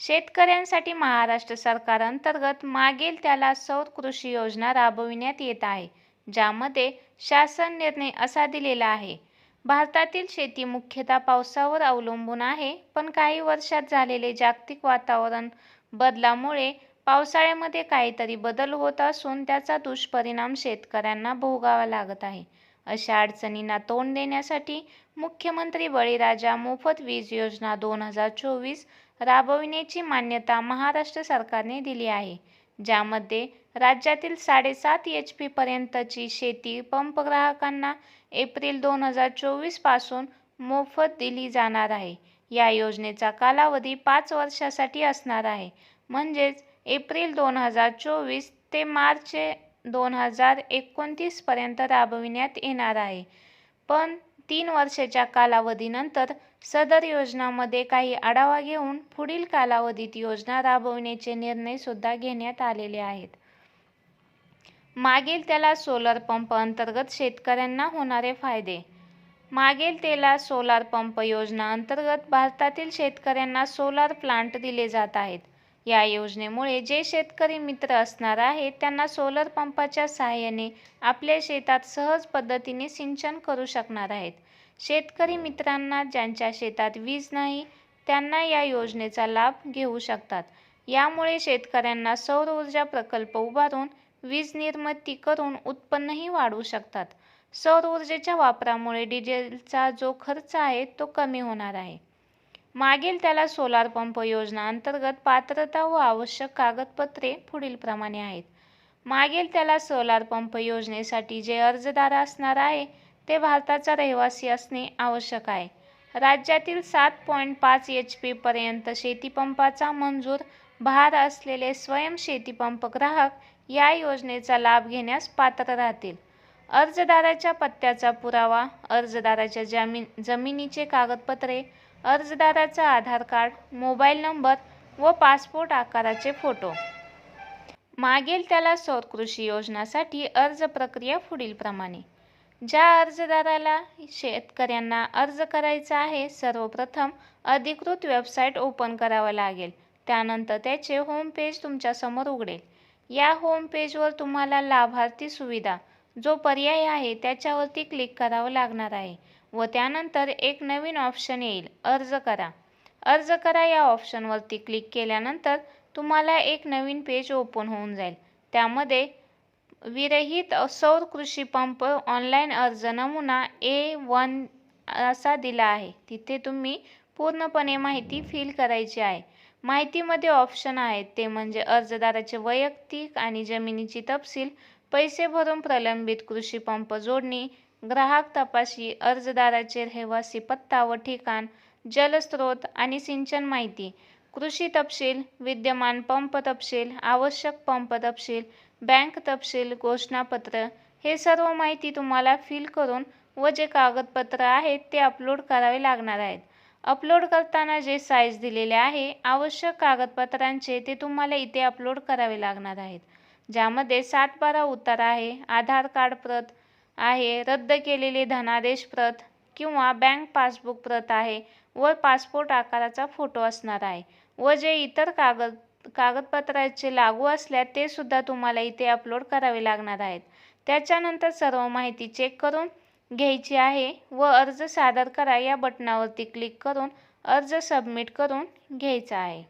शेतकऱ्यांसाठी महाराष्ट्र सरकार अंतर्गत मागेल त्याला सौर कृषी योजना राबविण्यात येत आहे ज्यामध्ये शासन निर्णय असा दिलेला आहे. भारतातील शेती मुख्यतः पावसावर अवलंबून आहे पण काही वर्षात झालेले जागतिक वातावरण बदलामुळे पावसाळ्यामध्ये काहीतरी बदल होत असून त्याचा दुष्परिणाम शेतकऱ्यांना भोगावा लागत आहे. अशा अडचणींना तोंड देण्यासाठी मुख्यमंत्री बळीराजा मोफत वीज योजना दोन हजार चोवीस राबविण्याची मान्यता महाराष्ट्र सरकारने दिली आहे. ज्यामध्ये राज्यातील साडेसात एच पी पर्यंतची शेती पंप ग्राहकांना एप्रिल दोन हजार चोवीसपासून मोफत दिली जाणार आहे. या योजनेचा कालावधी पाच वर्षासाठी असणार आहे. म्हणजेच एप्रिल दोन हजार चोवीस ते मार्च दोन हजार एकोणतीसपर्यंत राबविण्यात येणार आहे. पण तीन वर्षाच्या कालावधीनंतर सदर योजनामध्ये काही आढावा घेऊन पुढील कालावधीत योजना राबविण्याचे निर्णयसुद्धा घेण्यात आलेले आहेत. मागेल त्याला सोलर पंप अंतर्गत शेतकऱ्यांना होणारे फायदे. मागेल त्याला सोलार पंप योजना अंतर्गत भारतातील शेतकऱ्यांना सोलार प्लांट दिले जात आहेत. या योजनेमुळे जे शेतकरी मित्र असणार आहेत त्यांना सोलर पंपाच्या सहाय्याने आपल्या शेतात सहज पद्धतीने सिंचन करू शकणार आहेत. शेतकरी मित्रांना ज्यांच्या शेतात वीज नाही त्यांना या योजनेचा लाभ घेऊ शकतात. यामुळे शेतकऱ्यांना सौर ऊर्जा प्रकल्प उभारून वीज निर्मिती करून उत्पन्नही वाढवू शकतात. सौर ऊर्जेच्या वापरामुळे डिझेलचा जो खर्च आहे तो कमी होणार आहे. मागील त्याला सोलार पंप योजना अंतर्गत पात्रता व आवश्यक कागदपत्रे पुढीलप्रमाणे आहेत. मागील त्याला सोलार पंप योजनेसाठी जे अर्जदार असणार आहे ते भारताचा रहिवासी असणे आवश्यक आहे. राज्यातील सात पॉईंट पाच एच पी पर्यंत शेतीपंपाचा मंजूर भार असलेले स्वयं शेतीपंप ग्राहक या योजनेचा लाभ घेण्यास पात्र राहतील. अर्जदाराच्या पत्त्याचा पुरावा अर्जदाराच्या जमीन जमिनीचे कागदपत्रे अर्जदाराचा आधार कार्ड मोबाईल नंबर व पासपोर्ट आकाराचे फोटो. मागेल त्याला सौर कृषी योजनासाठी अर्ज प्रक्रिया पुढीलप्रमाणे ज्या अर्जदाराला शेतकऱ्यांना अर्ज करायचा आहे सर्वप्रथम अधिकृत वेबसाईट ओपन करावं लागेल. त्यानंतर त्याचे होमपेज तुमच्यासमोर उघडेल. या होम पेजवर तुम्हाला लाभार्थी सुविधा जो पर्याय आहे त्याच्यावरती क्लिक करावं लागणार आहे. व त्यानंतर एक नवीन ऑप्शन येईल अर्ज करा. अर्ज करा या ऑप्शनवरती क्लिक केल्यानंतर तुम्हाला एक नवीन पेज ओपन होऊन जाईल. त्यामध्ये विरहित सौर कृषी पंप ऑनलाईन अर्ज नमुना ए वन असा दिला आहे. तिथे तुम्ही पूर्णपणे माहिती फिल करायची आहे. माहितीमध्ये ऑप्शन आहेत. ते म्हणजे अर्जदाराचे वैयक्तिक आणि जमिनीची तपशील पैसे भरून प्रलंबित कृषी पंप जोडणी ग्राहक तपाशी अर्जदाराचे रहिवासी पत्ता व ठिकाण जलस्रोत आणि सिंचन माहिती कृषी तपशील विद्यमान पंप तपशील आवश्यक पंप तपशील बँक तपशील घोषणापत्र हे सर्व माहिती तुम्हाला फिल करून व जे कागदपत्र आहेत ते अपलोड करावे लागणार आहेत. अपलोड करताना जे साईज दिलेले आहे आवश्यक कागदपत्रांचे ते तुम्हाला इथे अपलोड करावे लागणार आहेत. ज्यामध्ये सात बारा उत्तर आहे आधार कार्ड प्रत आहे रद्द केलेले धनादेश प्रत किंवा बँक पासबुक प्रत आहे व पासपोर्ट आकाराचा फोटो असणार आहे व जे इतर कागद कागदपत्राचे लागू असल्यास ते सुद्धा तुम्हाला इथे अपलोड करावे लागणार आहेत. त्याच्यानंतर सर्व माहिती चेक करून घ्यायची आहे व अर्ज सादर करा या बटनावरती क्लिक करून अर्ज सबमिट करून घ्यायचा आहे.